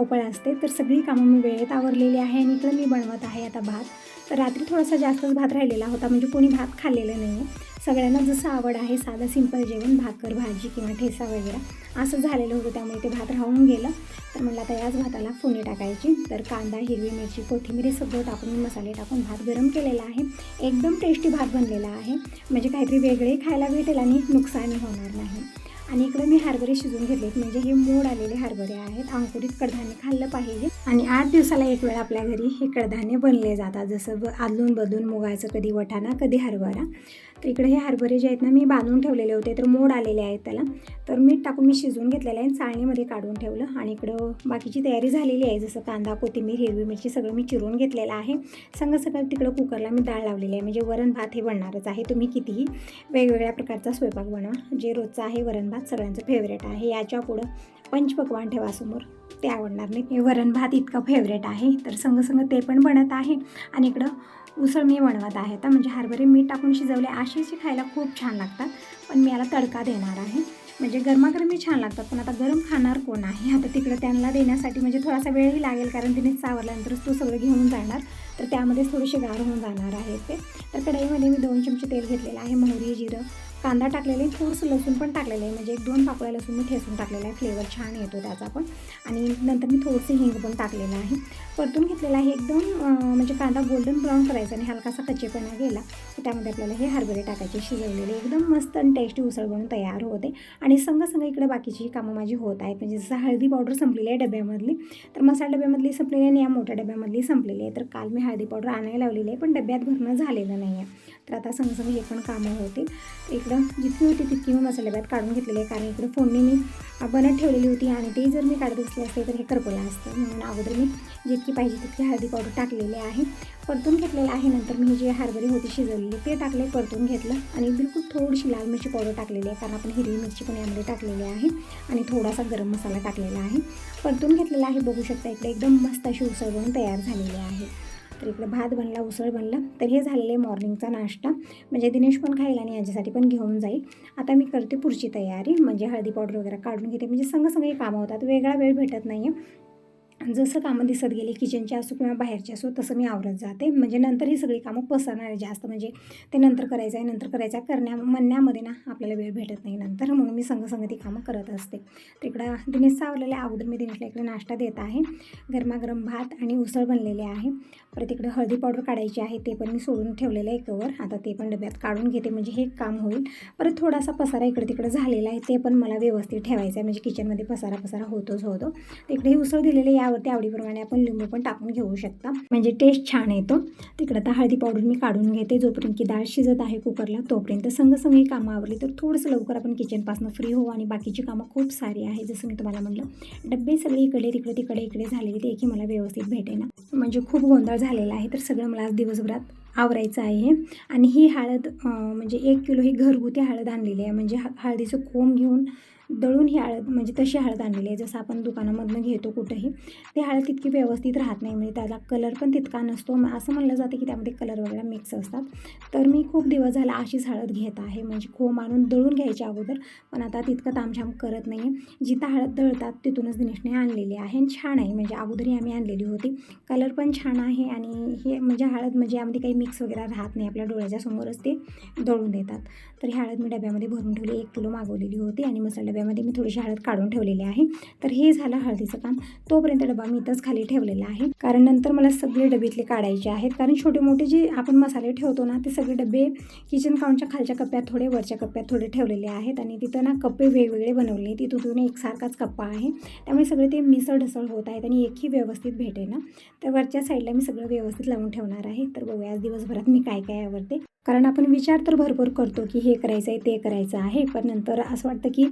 धावपळ असते तर सगळी कामं मी वेळेत आवरलेली आहे आणि इकडं मी बनवत आहे आता भात. तर रात्री थोडासा जास्तच भात राहिलेला होता म्हणजे कोणी भात खाल्लेलं नाही आहे सगळ्यांना जसं आवड आहे साधं सिंपल जेवण भाकर भाजी किंवा ठेसा वगैरे असं झालेलं होतं. त्यामुळे ते भात राहून गेलं. तर म्हणलं आता याच भाताला फोडणी टाकायची. तर कांदा हिरवी मिरची कोथिंबीर हे सगळं टाकून मसाले टाकून भात गरम केलेला आहे. एकदम टेस्टी भात बनलेला आहे. म्हणजे काहीतरी वेगळे खायला भेटेल आणि नुकसानही होणार नाही. आणि इकडे मी हरभरे शिजवून घेतलेत. म्हणजे हे मोड आलेले हरभरे आहेत. अंकुरित कडधान्य खाल्लं पाहिजे. आणि आठ दिवसाला एक वेळ आपल्या घरी हे कडधान्य बनले जातात. जसं ब आदलून बदलून मुगाचं कधी वटाणा कधी हरभरा. तर इकडे हे हरभरे जे आहेत ना मी बांधून ठेवलेले होते. तर मोड आलेले आहेत त्याला. तर मीठ टाकून मी शिजवून घेतलेलं आहे. चाळणीमध्ये काढून ठेवलं. आणि इकडं बाकीची तयारी झालेली आहे. जसं कांदा कोथिंबीर हिरवी मिरची सगळं मी चिरून घेतलेलं आहे. संग सगळं तिकडं कुकरला मी डाळ लावलेली आहे. म्हणजे वरण भात हे बनणारच आहे. तुम्ही कितीही वेगवेगळ्या प्रकारचा स्वयंपाक बनवा. जे रोजचा आहे वरण भात सगळ्यांचं फेवरेट आहे. याच्या पुढं पंचपक्वान ठेवा समोर. ते आवडणार नाही. हे वरण भात इतकं फेवरेट आहे. तर संग संग ते पण बनत आहे. आणि इकडं उसळ मी बनवत आहे. आता म्हणजे हरभरे मीठ टाकून शिजवले असेच खायला खूप छान लागतात. पण मी याला तडका देणार आहे. म्हणजे गरमागरमी छान लागतात. पण आता गरम खाणार कोण आहे? आता तिकडं त्यांना देण्यासाठी म्हणजे थोडासा वेळही लागेल कारण तिने चावरल्यानंतरच तो सगळं घेऊन जाणार. तर त्यामध्ये थोडेसे गार होऊन जाणार आहे ते. तर कढईमध्ये मी दोन चमचे तेल घेतलेलं आहे. मोहरी जिरं कांदा टाकलेले आहे थोडंसं लसूण पण टाकलेलं आहे. म्हणजे एक दोन पाकळ्या लसूण मी ठेसून टाकलेला आहे. फ्लेवर छान येतो त्याचा पण. आणि नंतर मी थोडंसं हिंग पण टाकलेलं आहे. परतून घेतलेलं आहे एकदम म्हणजे कांदा गोल्डन ब्राऊन करायचा आणि हलकासा कच्चेपणा गेला तर त्यामध्ये आपल्याला हे हरभरे टाकायचे शिजवलेले. एकदम मस्त आणि टेस्टी उसळ बनून तयार होते. आणि संग संग इकडे बाकीची कामं माझी होत आहेत. म्हणजे जसं हळदी पावडर संपलेली आहे डब्यामधली तर मसाला डब्यामधली संपलेली आहे आणि या मोठ्या डब्यामधली संपलेली आहे. तर काल मी हळदी पावडर आणायला लावलेली आहे पण डब्यात भरणं झालेलं नाही आहे. तर आता समजा मी हे पण कामं होते इकडं जितकी होती तितकी मी मसाले भात काढून घेतलेली आहे कारण इकडं फोडणी मी बनत ठेवलेली होती आणि ते जर मी काढत असले असते तर हे करपलं असतं. म्हणून अगोदर मी जितकी पाहिजे तितकी हळदी पावडर टाकलेली आहे. परतून घेतलेलं आहे. नंतर मी जे हरभरी होती शिजवलेली ते टाकले परतून घेतलं आणि बिलकुल थोडीशी लाल मिरची पावडर टाकलेली आहे. कारण आपण हिरवी मिरची पण यामध्ये टाकलेली आहे आणि थोडासा गरम मसाला टाकलेला आहे. परतून घेतलेला आहे. बघू शकता इकडे एकदम मस्त अशी उसळ बनून तयार झालेली आहे. तर इकडे भात बनला उसळ बनला तर हे झालेलं आहे मॉर्निंगचा नाश्ता. म्हणजे दिनेश पण खाईल आणि याच्यासाठी पण घेऊन जाईल. आता मी करते पुढची तयारी म्हणजे हळदी पावडर वगैरे काढून घेते. म्हणजे संग संग कामं होतात वेगळा वेळ भेटत नाही आहे जसं कामं दिसत गेली किचनची असो किंवा बाहेरची असो तसं मी आवरत जाते. म्हणजे नंतर ही सगळी कामं पसरणार जास्त. म्हणजे ते नंतर करायचं आहे नंतर करायचं आहे करण्या म्हणण्यामध्ये ना आपल्याला वेळ भेटत नाही नंतर. म्हणून मी संघसंग ती कामं करत असते. तिकडं इकडं दिनेशचा आवडलेल्या अगोदर मी दिनेशला इकडे नाश्ता देत आहे. गरमागरम भात आणि उसळ बनलेले आहे. परत इकडं हळदी पावडर काढायची आहे ते पण मी सोडून ठेवलेलं आहे कवर आता ते पण डब्यात काढून घेते म्हणजे हे काम होईल. परत थोडासा पसारा इकडे तिकडं झालेला आहे ते पण मला व्यवस्थित ठेवायचं आहे. म्हणजे किचनमध्ये पसारा पसारा होतोच होतो. तिकडे हे उसळ दिलेले या आवडते आवडीप्रमाणे आपण लिंबू पण टाकून घेऊ शकता. म्हणजे टेस्ट छान येतो. तिकडं आता हळदी पावडर मी काढून घेते. जोपर्यंत की डाळ शिजत आहे कुकरला तोपर्यंत संग ही कामं आवरली तर थोडंसं लवकर आपण किचनपासून फ्री होऊ आणि बाकीची कामं खूप सारी आहे. जसं मी तुम्हाला म्हटलं डब्बे सगळे इकडे तिकडे तिकडे इकडे झालेले ते एकही मला व्यवस्थित भेटेना. म्हणजे खूप गोंधळ झालेला आहे तर सगळं मला आज दिवसभरात आवरायचं आहे. आणि ही हळद म्हणजे एक किलो ही घरगुती हळद आणलेली आहे. म्हणजे हळदीचं कोंब घेऊन दळून ही हळद म्हणजे तशी हळद आणलेली आहे. जसं आपण दुकानामधनं घेतो कुठंही ते हळद तितकी व्यवस्थित राहत नाही. म्हणजे त्याला कलर पण तितका नसतो. मग असं म्हणलं जातं की त्यामध्ये कलर वगैरे मिक्स असतात. तर मी खूप दिवस झाला अशीच हळद घेत आहे. म्हणजे खोम आणून दळून घ्यायच्या अगोदर पण आता तितकं तामझाम करत नाही आहे जिथं हळद दळतात तिथूनच दिनेशने आणलेली आहे आणि छान आहे. म्हणजे अगोदरही आम्ही आणलेली होती. कलर पण छान आहे आणि हे म्हणजे हळद म्हणजे यामध्ये काही मिक्स वगैरे राहत नाही. आपल्या डोळ्याच्या समोरच ते दळून देतात. तर ही हळद मी डब्यामध्ये भरून ठेवली. एक किलो मागवलेली होती आणि मसाला डब्यामध्ये मी थोडीशी हळद काढून ठेवलेली आहे. तर हे झालं हळदीचं काम. तोपर्यंत डबा मी इथंच खाली ठेवलेला आहे. कारण नंतर मला सगळे डबेतले काढायचे आहेत. कारण छोटे मोठे जे आपण मसाले ठेवतो ना ते सगळे डबे किचन काउंटच्या खालच्या कप्प्यात थोडे वरच्या कप्प्यात थोडे ठेवलेले आहेत. आणि तिथं ना कप्पे वेगवेगळे बनवले तिथून एकसारखाच कप्पा आहे. त्यामुळे सगळे ते मिसळ ढसळ होत आहेत आणि एकही व्यवस्थित भेटे ना. तर वरच्या साईडला मी सगळं व्यवस्थित लावून ठेवणार आहे. तर बघूया आज दिवसभरात मी काय काय आवडते. कारण आपण विचार तर भरपूर करतो की हे करायचं आहे ते करायचं आहे. पण नंतर असं वाटतं की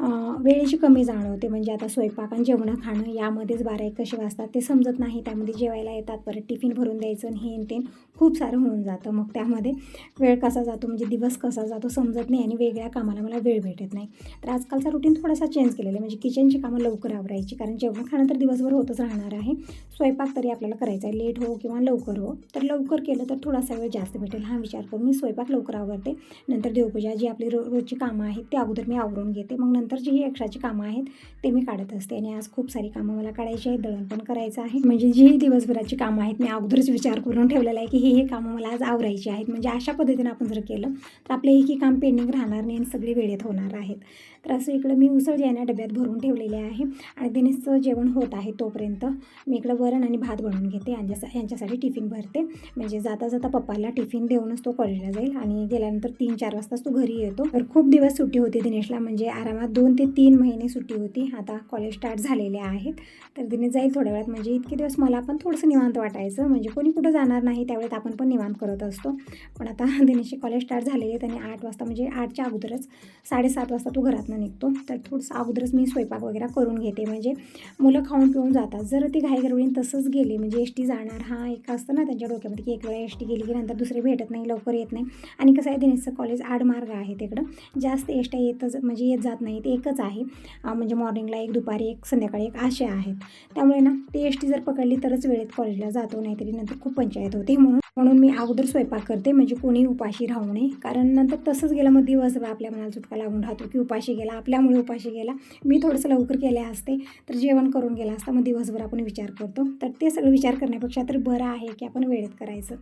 वेळेची कमी जाणवते. म्हणजे आता स्वयंपाक आणि जेवणं खाणं यामध्येच बारा एक कसे वाजतात ते समजत नाही. त्यामध्ये जेवायला येतात परत टिफिन भरून द्यायचं आणि हे ते. खूप सारं होऊन जातं. मग त्यामध्ये वेळ कसा जातो? म्हणजे दिवस कसा जातो समजत नाही आणि वेगळ्या कामाला मला वेळ भेटत नाही. तर आजकालचा रुटीन थोडासा चेंज केलेला आहे. म्हणजे किचनची कामं लवकर आवरायची. कारण जेवण खाणं तर दिवसभर होतच राहणार आहे. स्वयंपाक तरी आपल्याला करायचा आहे. लेट हो किंवा लवकर हो. तर लवकर केलं तर थोडासा वेळ जास्त भेटेल. हा विचार करून मी स्वयंपाक लवकर आवरते. नंतर देवपूजा जी आपली रो रोजची कामं आहेत ते अगोदर मी आवरून घेते. मग नंतर नंतर जी ही एक्स्ट्राची कामं आहेत ते मी काढत असते. आणि आज खूप सारी कामं मला काढायची आहेत दळण पण करायचं आहे. म्हणजे जी दिवसभराची कामं आहेत मी अगोदरच विचार करून ठेवलेला आहे की ही ही कामं मला आज आवरायची आहेत. म्हणजे अशा पद्धतीने आपण जर केलं तर आपलं एकही काम पेंडिंग राहणार नाही आणि सगळे वेळेत होणार आहेत. तर असं इकडं मी उसळ जे आहे ना डब्यात भरून ठेवलेले आहे आणि दिनेशचं जेवण होत आहे तोपर्यंत मी इकडं वरण आणि भात बनवून घेते यांच्या यांच्यासाठी टिफिन भरते. म्हणजे जाता जाता पप्पाला टिफिन देऊनच तो कॉलेजला जाईल आणि गेल्यानंतर तीन चार वाजताच तो घरी येतो. तर खूप दिवस सुट्टी होती दिनेशला म्हणजे आरामात दोन ते तीन महिने सुट्टी होती. आता कॉलेज स्टार्ट झालेले आहेत. तर दिनेश जाईल थोड्या वेळात म्हणजे इतके दिवस मला पण थोडंसं निवांत वाटायचं. म्हणजे कोणी कुठं जाणार नाही त्यावेळेत आपण पण निवांत करत असतो. पण आता दिनेशचे कॉलेज स्टार्ट झालेले त्याने आठ वाजता म्हणजे आठच्या अगोदरच साडेसात वाजता तो घरातनं निघतो. तर थोडंसं अगोदरच मी स्वयंपाक वगैरे करून घेते. म्हणजे मुलं खाऊन पिऊन जातात. जर ते घाईगरवळीन तसंच गेले म्हणजे एस टी जाणार हा एक असतं ना त्यांच्या डोक्यामध्ये की एक वेळा एस टी गेली की नंतर दुसरी भेटत नाही लवकर येत नाही. आणि कसं आहे दिनेशचं कॉलेज आडमार्ग आहे तिकडं. जास्त एस टी येतच म्हणजे येत जात नाहीत एकच आहे. म्हणजे मॉर्निंगला एक दुपारी एक संध्याकाळी एक असे आहेत. त्यामुळे ना ती एस टी जर पकडली तरच वेळेत कॉलेजला जातो नाहीतरी नंतर खूप पंचायत होते. म्हणून म्हणून मी अगोदर स्वयंपाक करते. म्हणजे कोणी उपाशी राहू नये. कारण नंतर तसंच गेलं मग दिवसभर आपल्या मनाला चुटका लागून राहतो की उपाशी गेला आपल्यामुळे उपाशी गेला. मी थोडंसं लवकर केले असते तर जेवण करून गेला असता. मग दिवसभर आपण विचार करतो. तर ते सगळं विचार करण्यापेक्षा तर बरं आहे की आपण वेळेत करायचं.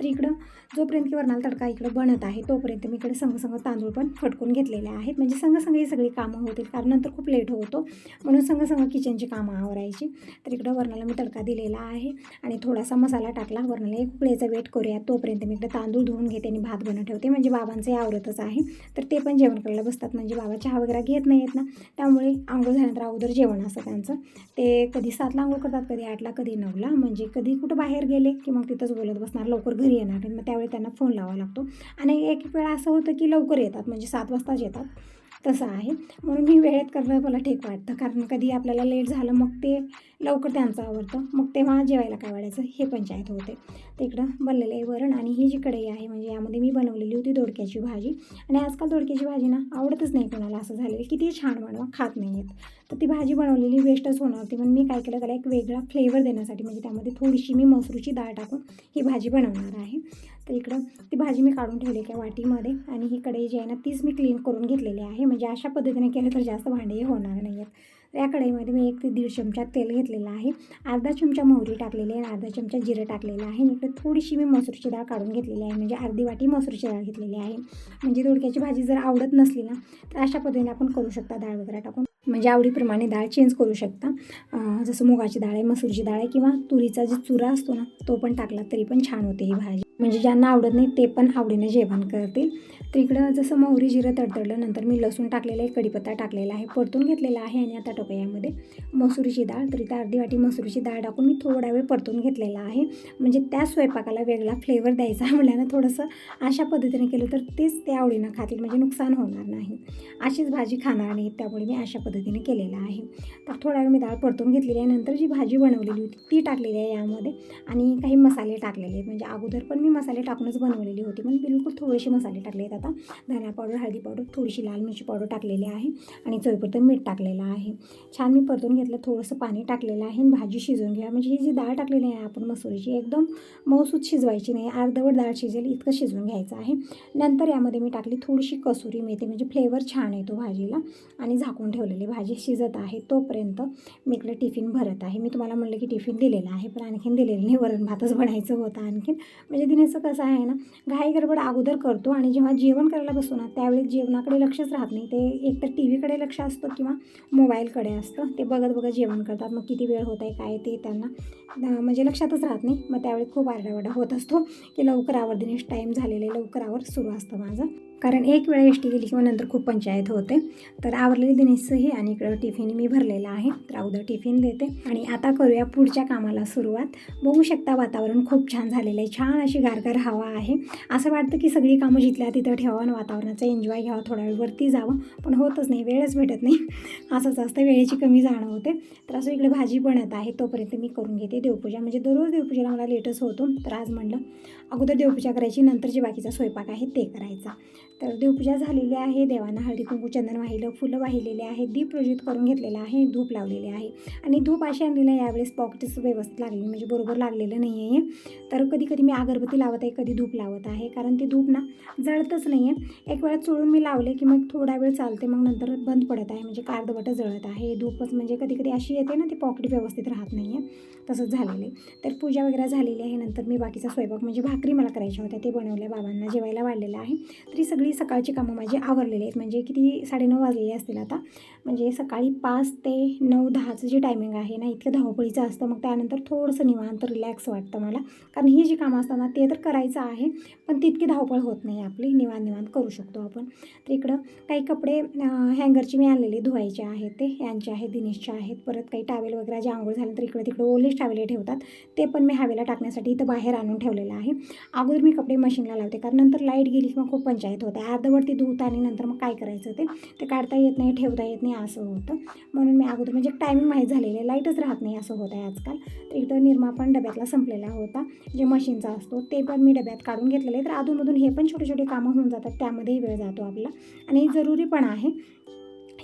तर इकडं जोपर्यंत की वरणाला तडका इकडं बनत आहे तोपर्यंत मी इकडे संघसंग तांदूळ पण फटकून घेतलेले आहेत. म्हणजे संघसंग ही सगळी कामं होतील. कारण नंतर खूप लेट होतो. म्हणून संघसंग किचनची कामं आवरायची. तर इकडं वरणाला मी तडका दिलेला आहे. आणि थोडासा मसाला टाकला. वरणाला एक उकळीचा वेट करूया तोपर्यंत मी इकडे तांदूळ धुवून घेते आणि भात बनवून ठेवते. म्हणजे बाबांचंही आवरतच आहे. तर ते पण जेवण करायला बसतात. म्हणजे बाबा चहा वगैरे घेत नाही येत ना त्यामुळे आंघोळ झाल्यानंतर अगोदर जेवण असतं त्यांचं. ते कधी सातला आंघोळ करतात कधी आठला कधी नऊला. म्हणजे कधी कुठं बाहेर गेले की मग तिथंच बोलत बसणार लवकर घरी येणार. मग त्यावेळी त्यांना फोन लावावा लागतो. आणि एक वेळा असं होतं की लवकर येतात म्हणजे सात वाजताच येतात. तसं आहे. म्हणून मी वेळेत करणं मला ठीक वाटतं. कारण कधी आपल्याला लेट झालं मग ते लवकर त्यांचं आवडतं मग तेव्हा जेवायला काय वाढायचं हे पंचायत होते. तिकडं बनलेलं आहे वरण आणि ही जी कढई आहे म्हणजे यामध्ये मी बनवलेली होती दोडक्याची भाजी. आणि आजकाल दोडक्याची भाजी ना आवडतच नाही कोणाला असं झालेलं किती छान बनवा खात नाही आहेत तर ती भाजी बनवलेली वेस्टच होणार होती पण मी काय केलं त्याला एक वेगळा फ्लेवर देण्यासाठी म्हणजे त्यामध्ये थोडीशी मी मसूरची डाळ टाकून ही भाजी बनवणार आहे. तर इकडं ती भाजी मी काढून ठेवली एका वाटीमध्ये आणि ही कढई जी आहे ना तीच मी क्लीन करून घेतलेली आहे. म्हणजे अशा पद्धतीने केलं तर जास्त भांडे होणार नाही आहेत या कढईमध्ये मी एक ते दीड चमचा तेल घेतलेलं आहे. अर्धा चमचा मोहरी टाकलेली आहे अर्धा चमचा जिरं टाकलेलं आहे. आणि इकडे थोडीशी मी मसूरची डाळ काढून घेतलेली आहे. म्हणजे अर्धी वाटी मसूरची डाळ घेतलेली आहे. म्हणजे दोडक्याची भाजी जर आवडत नसली ना तर अशा पद्धतीने आपण करू शकता डाळ वगैरे टाकून. म्हणजे आवडीप्रमाणे डाळ चेंज करू शकता. जसं मुगाची डाळ आहे मसूरची डाळ आहे किंवा तुरीचा जो चुरा असतो ना तो पण टाकला तरी पण छान होते ही भाजी. म्हणजे ज्यांना आवडत नाही ते पण आवडीने जेवण करतील. तर इकडं जसं मोहरी जिरं तडतडलं नंतर मी लसूण टाकलेलं आहे कढीपत्ता टाकलेला आहे परतून घेतलेला आहे आणि आता टोपयामध्ये मसुरीची डाळ. तर इथं अर्धी वाटी मसुरीची डाळ टाकून मी थोडा वेळ परतून घेतलेला आहे. म्हणजे त्या स्वयंपाकाला वेगळा फ्लेवर द्यायचा म्हटल्यानं थोडंसं अशा पद्धतीने केलं तर तेच ते आवडीनं खातील म्हणजे नुकसान होणार नाही. अशीच भाजी खाणार नाही त्यामुळे मी अशा पद्धतीने केलेलं आहे. तर थोडा वेळ मी डाळ परतून घेतलेली आहे नंतर जी भाजी बनवलेली होती ती टाकलेली आहे यामध्ये. आणि काही मसाले टाकलेले आहेत म्हणजे अगोदर पण मी मसाले टाकूनच बनवलेली होती. पण बिलकुल थोडेसे मसाले टाकले आहेत आता. धना पावडर हळदी पावडर थोडीशी लाल मिरची पावडर टाकलेली आहे आणि चवीपुरतं मीठ टाकलेलं आहे. छान मी परतून घेतलं थोडंसं पाणी टाकलेलं आहे आणि भाजी शिजवून घ्या. म्हणजे ही जी डाळ टाकलेली आहे आपण मसुरीची एकदम मऊसूत शिजवायची नाही. अर्धवट डाळ शिजेल इतकं शिजवून घ्यायचं आहे. नंतर यामध्ये मी टाकली थोडीशी कसुरी मेथी म्हणजे फ्लेवर छान येतो भाजीला आणि झाकून ठेवलेली भाजी शिजत आहे तोपर्यंत मी इकडे टिफिन भरत आहे. मी तुम्हाला म्हणलं की टिफिन दिलेला आहे पण आणखीन दिलेलं नाही. वरण भातच बनायचं होतं आणखीन. म्हणजे दिनेचं कसं आहे ना घाई गडबड अगोदर करतो आणि जेव्हा जेवण करायला बसतो ना त्यावेळी जेवणाकडे लक्षच राहत नाही. ते एक तर टी व्हीकडे लक्ष असतं किंवा मोबाईलकडे असतं. ते बघत बघत जेवण करतात. मग किती वेळ होत आहे काय ते त्यांना म्हणजे लक्षातच राहत नाही. मग त्यावेळी खूप आरडाओरडा होत असतो की लवकर आवर दिनेश टाईम झालेले लवकर आवर सुरू असतं माझं. कारण एक वेळा एस टी गेली किंवा नंतर खूप पंचायत होते तर आवरलेली दिनेशचंही आणि इकडं टिफिन मी भरलेला आहे तर अगोदर टिफिन देते. आणि आता करूया पुढच्या कामाला सुरुवात. बघू शकता वातावरण खूप छान झालेलं आहे छान अशी गारगार हवा आहे. असं वाटतं की सगळी कामं जिथल्या तिथं ठेवावं आणि वातावरणाचा एन्जॉय घ्यावा थोडा वेळ वरती जावं पण होतच नाही वेळच भेटत नाही. असंच असतं वेळेची कमी जाणं होते तर असं इकडे भाजी बनत आहे तोपर्यंत मी करून घेते देवपूजा. म्हणजे दररोज देवपूजेला मला लेटच होतो तर आज म्हणलं अगोदर देवपूजा करायची नंतर जे बाकीचा स्वयंपाक आहे ते करायचा. तर देवपूजा झालेली आहे देवांना हळदी कुंकू चंदन वाहिलं फुलं वाहिलेले आहे दीप प्रज्वलित करून घेतलेला आहे धूप लावलेले आहे. आणि धूप अशी आणलेलं आहे यावेळेस पॉकेटच व्यवस्थित लागलेली म्हणजे बरोबर लागलेलं नाही आहे. तर कधी कधी मी अगरबत्ती लावत आहे कधी धूप लावत आहे कारण ते धूप ना जळतच नाही आहे. एक वेळा चोळून मी लावले की मग थोडा वेळ चालते मग नंतर बंद पडत आहे म्हणजे कार्दबटं जळत आहे. धूपच म्हणजे कधी कधी अशी येते ना ती पॉकेट व्यवस्थित राहत नाही आहे. तसंच झालेलं आहे. तर पूजा वगैरे झालेली आहे नंतर मी बाकीचा स्वयंपाक म्हणजे भाकरी मला करायच्या होत्या ते बनवल्या बाबांना जेवायला वाढलेलं आहे. तरी सगळी सकाळची कामं माझी आवरलेली आहेत. म्हणजे किती साडेनऊ वाजलेले असतील आता. म्हणजे सकाळी पाच ते नऊ दहाचं जे टायमिंग आहे ना इतकं धावपळीचं असतं. मग त्यानंतर थोडंसं निवांत रिलॅक्स वाटतं मला. कारण ही जी कामं असतात ना ते तर करायचं आहे पण तितकी धावपळ होत नाही आपली. निवांत निवांत करू शकतो आपण. तर इकडं काही कपडे हँगरचे मी आणलेले. धुवायचे आहेत ते यांचे आहेत दिनेशचे आहेत. परत काही टावेल वगैरे जे आंघोळ झाल्यानंतर इकडे तिकडे ओलेच टावेले ठेवतात. ते पण मी हवेला टाकण्यासाठी इथं बाहेर आणून ठेवलेलं आहे. अगोदर मी कपडे मशीनला लावते. कारण नंतर लाइट गेली किंवा मग खूप पंचायत होतात. होते अर्धवरती धुत आणि नंतर मग काय करायचं ते? ते काढता येत नाही ठेवता येत नाही असं होतं. म्हणून मी अगोदर म्हणजे टायमिंग माहीत झालेलं आहे. लाईटच राहत नाही असं होत आहे आजकाल. तर इकडं निरमा पण डब्यातला संपलेला होता. जे मशीनचा असतो ते पण मी डब्यात काढून घेतलेलं आहे तर अधूनमधून हे पण छोटे छोटे कामं होऊन जातात. त्यामध्येही वेळ जातो आपला. आणि जरुरी पण आहे.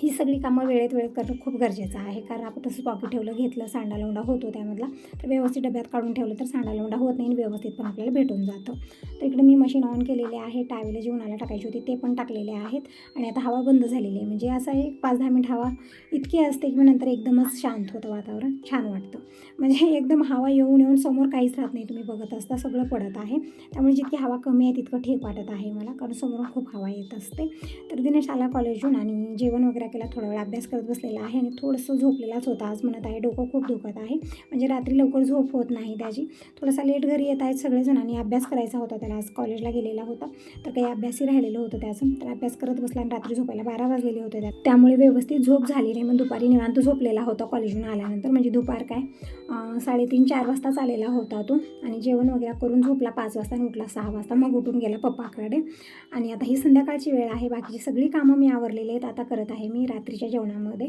ही सगळी कामं वेळेत वेळेत करणं खूप गरजेचं आहे. कारण आपण तसं पॉकेट ठेवलं घेतलं सांडा लोंडा होतो त्यामधला. तर व्यवस्थित डब्यात काढून ठेवलं तर सांडा लोंडा होत नाही आणि व्यवस्थित पण आपल्याला भेटून जातं. तर इकडे मी मशीन ऑन केलेले आहे. टावेला जी उन्हाला टाकायची होती ते पण टाकलेले आहेत. आणि आता हवा बंद झालेली आहे. म्हणजे असं एक पाच दहा मिनिट हवा इतकी असते की नंतर एकदमच शांत होतं वातावरण. छान वाटतं. म्हणजे एकदम हवा येऊन येऊन समोर काहीच राहत नाही. तुम्ही बघत असता सगळं पडत आहे. त्यामुळे जितकी हवा कमी आहे तितकं ठीक वाटत आहे मला. कारण समोरून खूप हवा येत असते. तर दिनेश आला कॉलेजहून आणि जेवण वगैरे केला थोडा वेळ अभ्यास करत बसलेला आहे आणि थोडंसं झोपलेलाच होता. आज म्हणत आहे डोकं खूप दुखत आहे. म्हणजे रात्री लवकर झोप होत नाही त्याची. थोडासा लेट घरी येत आहेत सगळेजण आणि अभ्यास करायचा होता त्याला. आज कॉलेजला गेलेला होता. तर काही अभ्यासही राहिलेलं होतं त्याचं. तर अभ्यास करत बसला आणि रात्री झोपायला बारा वाजलेले होते त्या त्यामुळे व्यवस्थित झोप झाली नाही. मग दुपारी निवांत झोपलेला होता कॉलेजहून आल्यानंतर. म्हणजे दुपार काय? साडेतीन चार वाजताच आलेला होता तो. आणि जेवण वगैरे करून झोपला पाच वाजता आणि उठला सहा वाजता. मग उठून गेला पप्पाकडे. आणि आता ही संध्याकाळची वेळ आहे. बाकीची सगळी कामं मी आवरलेली आहेत. आता करत आहे मी. रात्रीच्या जेवणामध्ये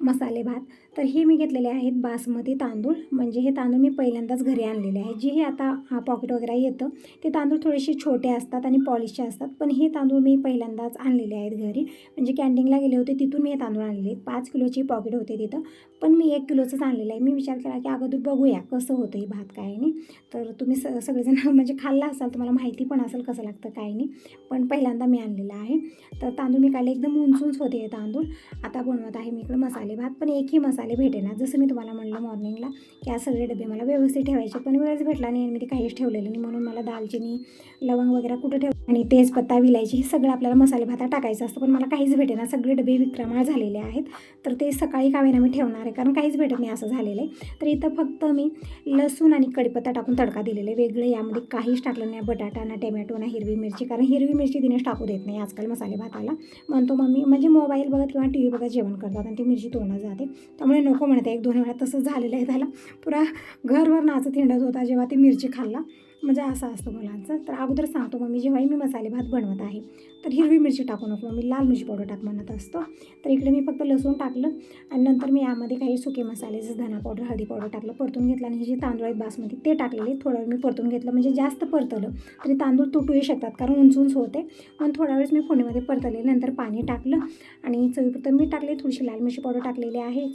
मसाले भात. तर हे मी घेतलेले आहेत बासमती तांदूळ. म्हणजे हे तांदूळ मी पहिल्यांदाच घरी आणलेले आहे. जे हे आता हा पॉकेट वगैरे येतं ते तांदूळ थोडेसे छोटे असतात आणि पॉलिशचे असतात. पण हे तांदूळ मी पहिल्यांदाच आणलेले आहेत घरी. म्हणजे कॅन्टीनला गेले होते तिथून मी हे तांदूळ आणलेले आहेत. पाच किलोची पॉकेट होते तिथं. पण मी एक किलोचंच आणलेलं आहे. मी विचार केला की अगोदर बघूया कसं होतं हे भात काय नाही. तर तुम्ही स सगळेजण म्हणजे खाल्ला असाल तुम्हाला माहिती पण असेल कसं लागतं काय नाही. पण पहिल्यांदा मी आणलेला आहे. तर तांदूळ मी काढले एकदम उंचूच होते हे तांदूळ. आता बनवत आहे मी इकडं मसाले भात. पण एकही मसाले भेटेना. जसं मी तुम्हाला म्हणलं मॉर्निंगला की आज सगळे डबे मला व्यवस्थित ठेवायचे पण वेळच भेटला नाही आणि मी ते काहीच ठेवलेलं नाही. म्हणून मला दालचिनी लवंग वगैरे कुठं ठेव आणि तेजपत्ता विलायची हे सगळं आपल्याला मसाले भातात टाकायचं असतं. पण मला काहीच भेटेना. सगळे डबे विक्रमाळ झालेले आहेत. तर ते सकाळी कावेना मी ठेवणार आहे कारण काहीच भेटत नाही असं झालेलं आहे. तर इथं फक्त मी लसूण आणि कढीपत्ता टाकून तडका दिलेला आहे. वेगळं यामध्ये काहीच टाकलं नाही. बटाटा ना टोमॅटो ना हिरवी मिरची कारण हिरवी मिरची दिनेश टाकू देत नाही आजकाल मसाले भाताला. म्हणतो मम्मी म्हणजे मोबाईल बघत किंवा टी व्ही बघत जेवण करतात आणि ती मिरची तोडणं जाते. त्यामुळे नको म्हणते एक दोन वेळा तसंच झालेलं आहे. त्याला पुरा घरभर नाचत हिंडत होता जेव्हा ती मिरची खाल्ला. म्हणजे असं असतं मुलांचं. तर अगोदर सांगतो मम्मी जेव्हाही मी मसाले भात बनवत आहे तर हिरवी मिरची टाकू नको. मम्मी लाल मिरची पावडर टाक म्हणत असतो. तर इकडे मी फक्त लसूण टाकलं आणि नंतर मी यामध्ये काही सुके मसाले जसं धना पावडर हळदी पावडर टाकलं परतून घेतलं आणि हे जे तांदूळ आहेत बासमती ते टाकलेले. थोडा वेळ मी परतून घेतलं म्हणजे जास्त परतलं तरी तांदूळ तुटूही शकतात कारण उंच उंच होते पण थोडा वेळेस मी फोडणीमध्ये परतले नंतर पाणी टाकलं आणि चवीपुरतं मीठ टाकले थोडीशी लाल मिरची पावडर टाकलेली आहे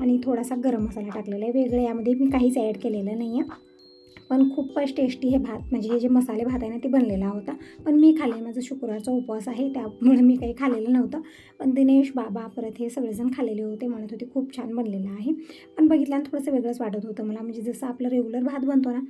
आणि थोडासा गरम मसाला टाकलेला आहे. वेगळं यामध्ये मी काहीच ॲड केलेलं नाही आहे पण खूपच टेस्टी हे भात. म्हणजे हे जे मसाले भात आहे ना ते बनलेला होता. पण मी खाल्ले. माझा शुक्रवारचा उपवास आहे त्यामुळे मी काही खाल्लेलं नव्हतं. पण दिनेश बाबा परत हे सगळेजण खाल्लेले होते. म्हणत होते खूप छान बनलेलं आहे. पण बघितल्यानं थोडंसं वेगळंच वाटत होतं मला. म्हणजे जसं आपलं रेग्युलर भात बनतो ना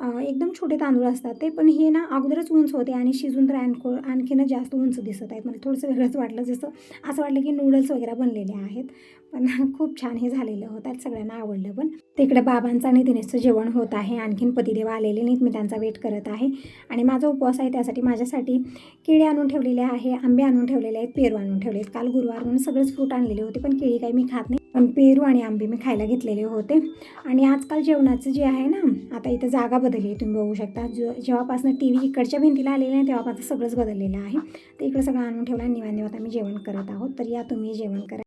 एकदम छोटे तांदूळ असतात ते पण हे ना अगोदरच उंच होते आणि शिजून तर आणखो आणखीनच जास्त उंच दिसत आहेत. मला थोडंसं वेगळंच वाटलं जसं असं वाटलं की नूडल्स वगैरे बनलेले आहेत. पण खूप छान हे झालेलं होतं सगळ्यांना आवडलं पण. तिकडे बाबांचं आणि दिनेशचं जेवण होत आहे. आणखीन पतिदेव आलेले नाहीत मी त्यांचा वेट करत आहे. आणि माझा उपवास आहे त्यासाठी माझ्यासाठी केळी आणून ठेवलेले आहे आंबे आणून ठेवलेले आहेत पेरू आणून ठेवले आहेत काल गुरुवार म्हणून सगळेच फ्रूट आणलेले होते पण केळी काही मी खात नाही. पण पेरू आणि आंबे मी खायला घेतलेले होते. आणि आजकाल जेवणाचं जे आहे ना आता इथं जागा बदलली आहे तुम्ही बघू शकता. जो जेव्हापासून टी व्ही इकडच्या भिंतीला आलेलं आहे तेव्हापासून सगळंच बदललेलं आहे. तर इकडं सगळं आणून ठेवलं आणि निवांत निवांत आम्ही जेवण करत आहोत. तर या तुम्ही जेवण करा.